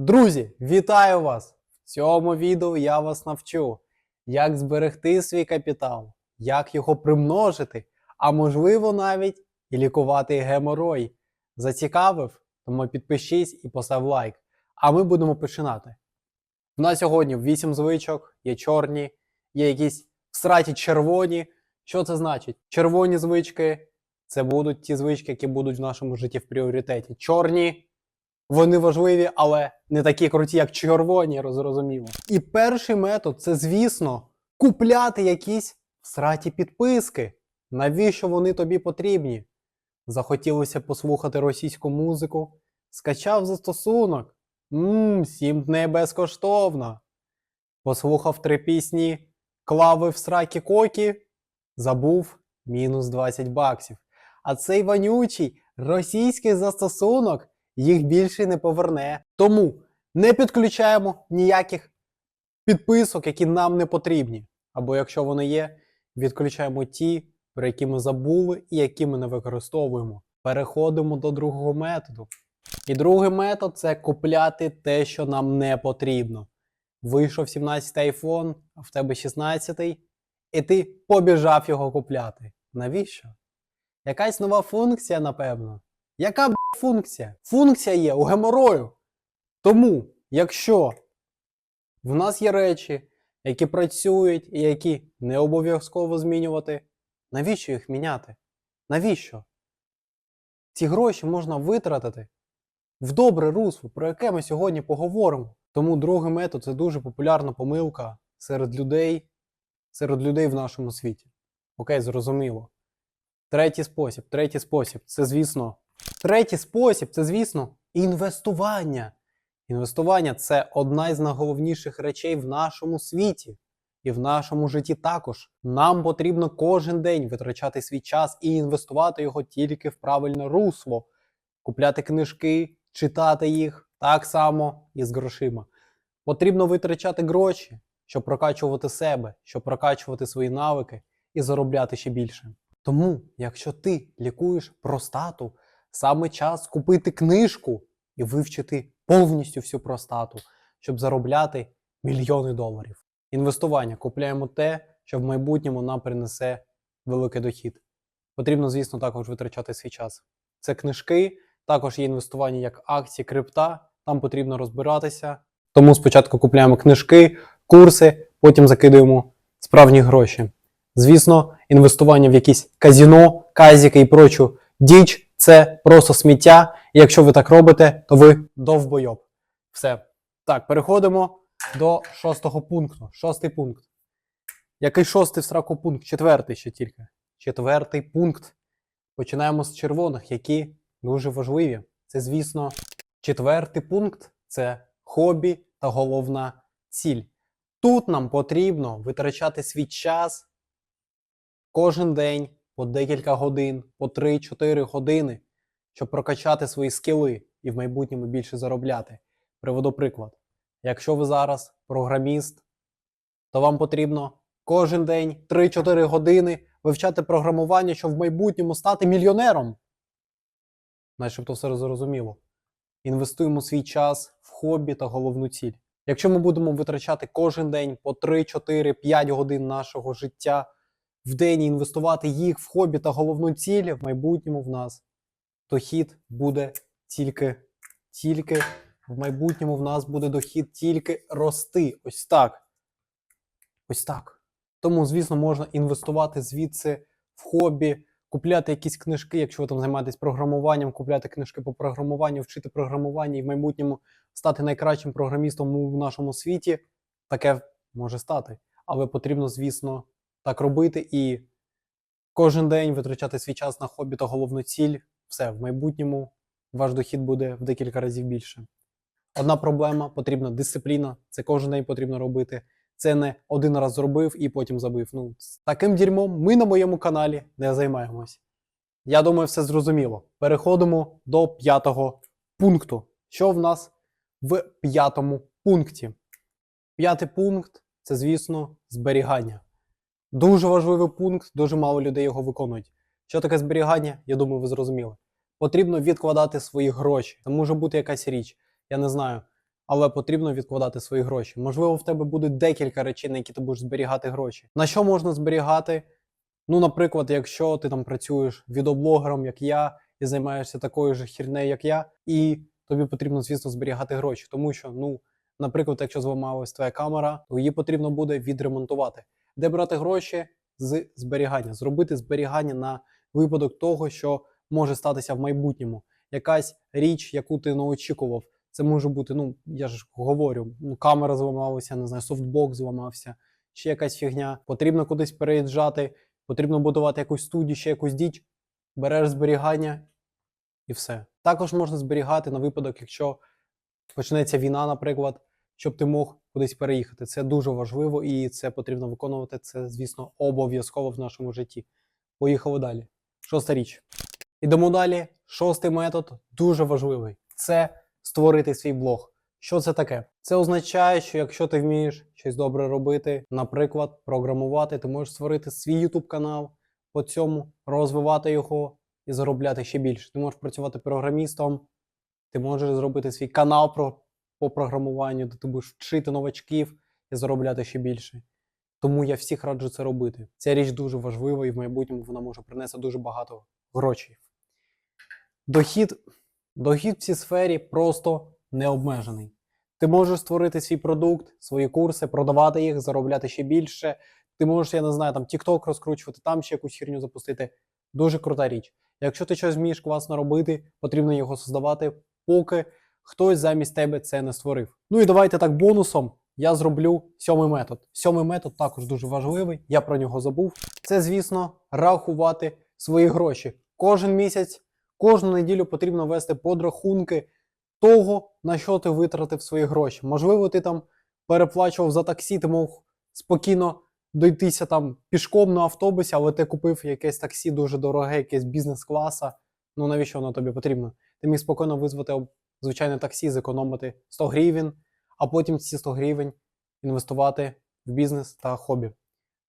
Друзі, вітаю вас! В цьому відео я вас навчу, як зберегти свій капітал, як його примножити, а можливо навіть і лікувати геморой. Зацікавив? Тому підпишись і постав лайк. А ми будемо починати. У нас сьогодні 8 звичок, є чорні, є якісь всраті червоні. Що це значить? Червоні звички це будуть ті звички, які будуть в нашому житті в пріоритеті. Чорні вони важливі, але не такі круті, як червоні, зрозуміло. І перший метод це, звісно, купляти якісь всраті підписки. Навіщо вони тобі потрібні? Захотілося послухати російську музику, скачав застосунок. Мм, сім дней безкоштовно. Послухав три пісні, клави в сракі кокі, забув мінус 20 баксів. А цей вонючий російський застосунок їх більше не поверне. Тому не підключаємо ніяких підписок, які нам не потрібні. Або якщо вони є, відключаємо ті, про які ми забули і які ми не використовуємо. Переходимо до другого методу. І другий метод це купляти те, що нам не потрібно. Вийшов 17-й iPhone, а в тебе 16, і ти побіжав його купляти. Навіщо? Якась нова функція, напевно. Яка б функція? Функція є у геморою. Тому, якщо в нас є речі, які працюють і які не обов'язково змінювати, навіщо їх міняти? Навіщо? Ці гроші можна витратити в добре русло, про яке ми сьогодні поговоримо. Тому другий метод це дуже популярна помилка серед людей, серед людей в нашому світі. Окей, зрозуміло. Третій спосіб, третій спосіб це, звісно, Третій спосіб це, звісно, інвестування. Інвестування це одна із найголовніших речей в нашому світі і в нашому житті також. Нам потрібно кожен день витрачати свій час і інвестувати його тільки в правильне русло, купляти книжки, читати їх так само і з грошима. Потрібно витрачати гроші, щоб прокачувати себе, щоб прокачувати свої навики і заробляти ще більше. Тому, якщо ти лікуєш простату, саме час купити книжку і вивчити повністю всю простату, щоб заробляти мільйони доларів. Інвестування купляємо те, що в майбутньому нам принесе великий дохід. Потрібно, звісно, також витрачати свій час. Це книжки, також є інвестування як акції, крипта, там потрібно розбиратися. Тому спочатку купляємо книжки, курси, потім закидуємо справжні гроші. Звісно, інвестування в якісь казіно, казіки і прочу діч це просто сміття. І якщо ви так робите, то ви довбойоб. Все. Так, переходимо до шостого пункту. Шостий пункт. Який шостий в сраку пункт? Четвертий ще тільки. Четвертий пункт. Починаємо з червоних, які дуже важливі. Це, звісно, четвертий пункт це хобі та головна ціль. Тут нам потрібно витрачати свій час кожен день по декілька годин, по 3-4 години, щоб прокачати свої скіли і в майбутньому більше заробляти. Приведу приклад. Якщо ви зараз програміст, то вам потрібно кожен день 3-4 години вивчати програмування, щоб в майбутньому стати мільйонером. Начебто все зрозуміло. Інвестуємо свій час в хобі та головну ціль. Якщо ми будемо витрачати кожен день по 3, 4, 5 годин нашого життя в день і інвестувати їх в хобі та головну ціль, в майбутньому в нас дохід буде тільки, тільки в майбутньому в нас буде дохід тільки рости. Ось так. Ось так. Тому, звісно, можна інвестувати звідси в хобі, купляти якісь книжки, якщо ви там займаєтесь програмуванням, купляти книжки по програмуванню, вчити програмування і в майбутньому стати найкращим програмістом у нашому світі. Таке може стати. Але потрібно, звісно, так робити і кожен день витрачати свій час на хобі та головну ціль. Все, в майбутньому ваш дохід буде в декілька разів більше. Одна проблема потрібна дисципліна. Це кожен день потрібно робити. Це не один раз зробив і потім забив. Ну, таким дерьмом ми на моєму каналі не займаємось. Я думаю, все зрозуміло. Переходимо до п'ятого пункту. Що в нас в п'ятому пункті? П'ятий пункт це, звісно, зберігання. Дуже важливий пункт, дуже мало людей його виконують. Що таке зберігання? Я думаю, ви зрозуміли. Потрібно відкладати свої гроші. Це може бути якась річ. Я не знаю. але потрібно відкладати свої гроші. Можливо, в тебе буде декілька речей, на які ти будеш зберігати гроші. На що можна зберігати? Ну, наприклад, якщо ти там працюєш відеоблогером, як я, і займаєшся такою ж хірнею, як я, і тобі потрібно, звісно, зберігати гроші, тому що, ну, наприклад, якщо зламалась твоя камера, то її потрібно буде відремонтувати. Де брати гроші з зберігання, зробити зберігання на випадок того, що може статися в майбутньому. Якась річ, яку ти не очікував. Це може бути, ну я ж говорю, ну камера зламалася, не знаю, софтбок зламався, ще якась фігня. Потрібно кудись переїжджати, потрібно будувати якусь студію, ще якусь діч. Береш зберігання і все. Також можна зберігати на випадок, якщо почнеться війна, наприклад, щоб ти мог кудись переїхати. Це дуже важливо і це потрібно виконувати. Це, звісно, обов'язково в нашому житті. Поїхали далі. Шоста річ. Ідемо далі. Шостий метод дуже важливий. Це створити свій блог. Що це таке? Це означає, що якщо ти вмієш щось добре робити, наприклад, програмувати, ти можеш створити свій YouTube канал, по цьому розвивати його і заробляти ще більше. Ти можеш працювати програмістом, ти можеш зробити свій канал про, по програмуванню, де ти будеш вчити новачків і заробляти ще більше. Тому я всіх раджу це робити. Ця річ дуже важлива і в майбутньому вона може принести дуже багато грошей. Дохід, дохід в цій сфері просто не обмежений. Ти можеш створити свій продукт, свої курси, продавати їх, заробляти ще більше. Ти можеш, я не знаю, там TikTok розкручувати, там ще якусь херню запустити. Дуже крута річ. Якщо ти щось вмієш класно робити, потрібно його создавати, поки хтось замість тебе це не створив. Ну і давайте так бонусом. Я зроблю сьомий метод. Сьомий метод також дуже важливий. Я про нього забув. Це, звісно, рахувати свої гроші. Кожен місяць, кожну неділю потрібно вести подрахунки того, на що ти витратив свої гроші. Можливо, ти там переплачував за таксі, ти мог спокійно дойтися там пішком на автобусі, але ти купив якесь таксі дуже дороге, якесь бізнес-класа. Ну навіщо воно тобі потрібно? Ти міг спокійно визвати звичайне таксі, зекономити 100 гривень, а потім ці 100 гривень інвестувати в бізнес та хобі.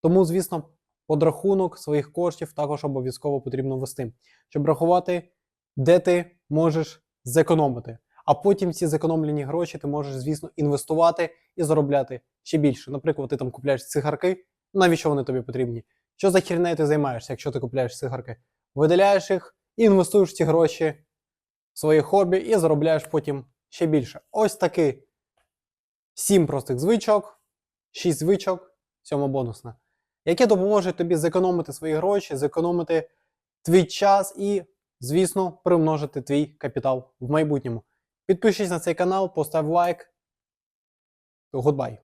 Тому, звісно, подрахунок своїх коштів також обов'язково потрібно вести, щоб рахувати, де ти можеш зекономити. А потім ці зекономлені гроші ти можеш, звісно, інвестувати і заробляти ще більше. Наприклад, ти там купляєш цигарки, навіщо вони тобі потрібні? Що за хернею ти займаєшся, якщо ти купляєш цигарки? Видаляєш їх, і інвестуєш ці гроші своє хобі і заробляєш потім ще більше. Ось таки сім простих звичок, шість звичок, сьома бонусна, які допоможуть тобі зекономити свої гроші, зекономити твій час і, звісно, примножити твій капітал в майбутньому. Підпишись на цей канал, постав лайк. Goodbye.